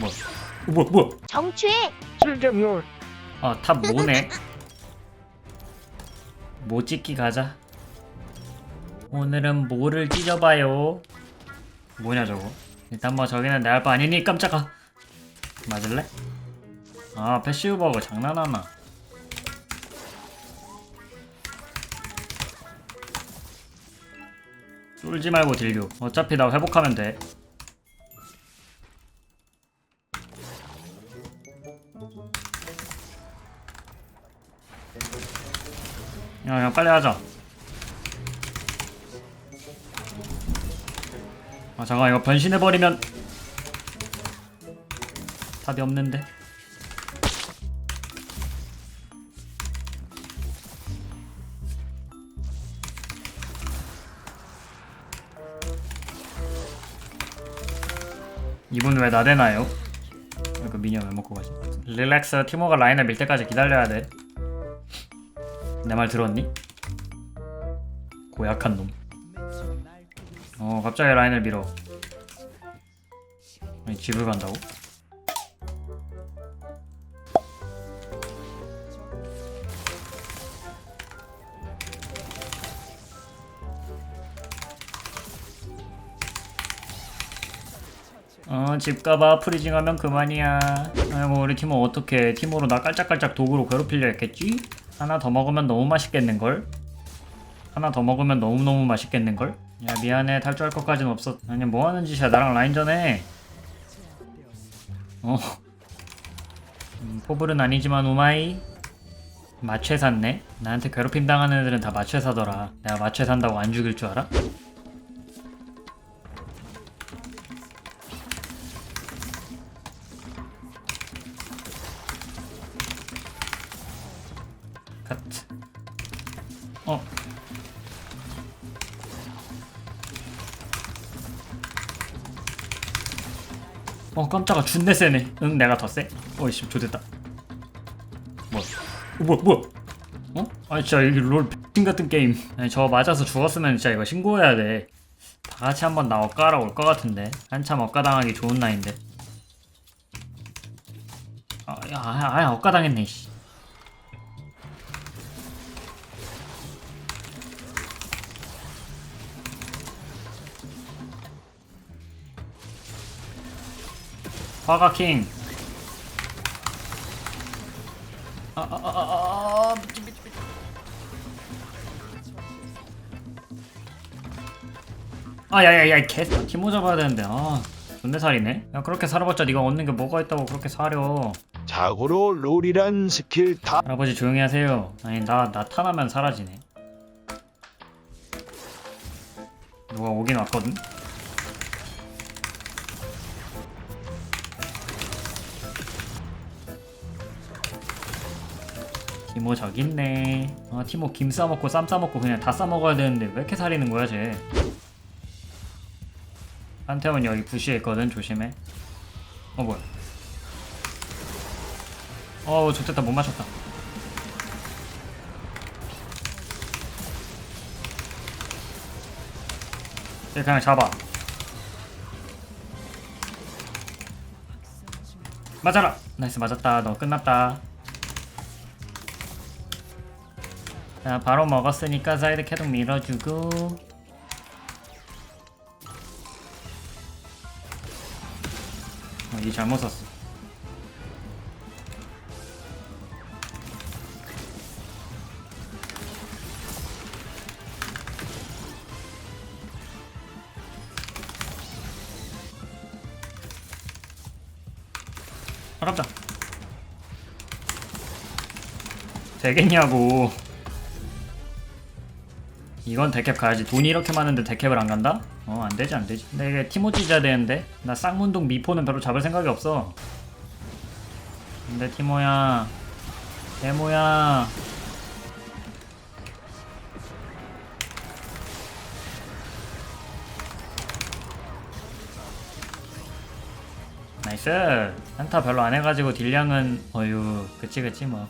뭐야? 어, 뭐야 뭐야? 정취해 즐겨요. 아탑 뭐네. 뭐 찍기 가자. 오늘은 뭐를 찢어봐요. 뭐냐 저거? 일단 뭐 저기는 내할바 아니니 깜짝아. 맞을래? 아 패시브 버거 장난하나. 쫄지 말고 딜교. 어차피 나 회복하면 돼 야, 야, 빨리 하자. 아, 잠깐, 이거 변신해버리면. 답이 없는데. 이분 왜 나대나요? 이거 미니언 왜 먹고 가지? 릴렉스 티모가 라인을 밀 때까지 기다려야 돼. 내 말 들었니? 고약한 놈. 어 갑자기 라인을 밀어. 아니 집을 간다고? 어, 집 가봐. 프리징 하면 그만이야. 아이고, 우리 팀은 어떻게 팀으로 나 깔짝깔짝 도구로 괴롭히려 했겠지? 하나 더 먹으면 너무 맛있겠는걸? 하나 더 먹으면 너무너무 맛있겠는걸? 야, 미안해. 탈주할 것까진 없어. 아니, 뭐 하는 짓이야. 나랑 라인전해. 어. 음, 포블은 아니지만 우마이. 마취 샀네? 나한테 괴롭힘 당하는 애들은 다 마취 사더라. 내가 마취 산다고 안 죽일 줄 알아? 카트. 어. 어 깜짝아 준내 세네. 응 내가 더 세. 어이씨 조됐다. 뭐야? 어, 뭐야 뭐야? 어? 아 진짜 이게 롤 X 같은 게임. 아니 저 맞아서 죽었으면 진짜 이거 신고해야 돼. 다 같이 한번 나 엇가라 올 것 같은데. 한참 엇가 당하기 좋은 나인데. 아, 야, 아, 아, 엇가 당했네. 씨. 화가킹. 아, 아, 아, 아, 아, 미친, 미친, 미친. 아, 야, 야, 야, 개, 티모 잡아야 되는데, 아, 존내 살이네. 야, 그렇게 살아봤자 네가 얻는 게 뭐가 있다고 그렇게 사려. 자고로 롤이란 스킬 다 할아버지 조용히 하세요. 아니, 나 나 타나면 사라지네. 누가 오긴 왔거든. 티모 저기 있네. 아, 티모 김 싸먹고 쌈 싸먹고 그냥 다 싸먹어야 되는데 왜 이렇게 살리는 거야, 쟤? 한태원 여기 부시에 있거든, 조심해. 어, 뭐야. 어우, 좋겠다, 못 맞췄다. 얘 그냥 잡아. 맞아라. 나이스 맞았다. 너 끝났다. 자 바로 먹었으니까 사이드 계속 밀어주고. 어, 이 잘못 썼어. 아깝다. 되겠냐고. 이건 데캡 가야지. 돈이 이렇게 많은데 데캡을 안 간다? 어, 안 되지, 안 되지. 근데 이게 티모 찢어야 되는데. 나 쌍문동 미포는 별로 잡을 생각이 없어. 근데 티모야. 데모야. 나이스. 한타 별로 안 해가지고 딜량은, 어유, 그치, 그치, 뭐.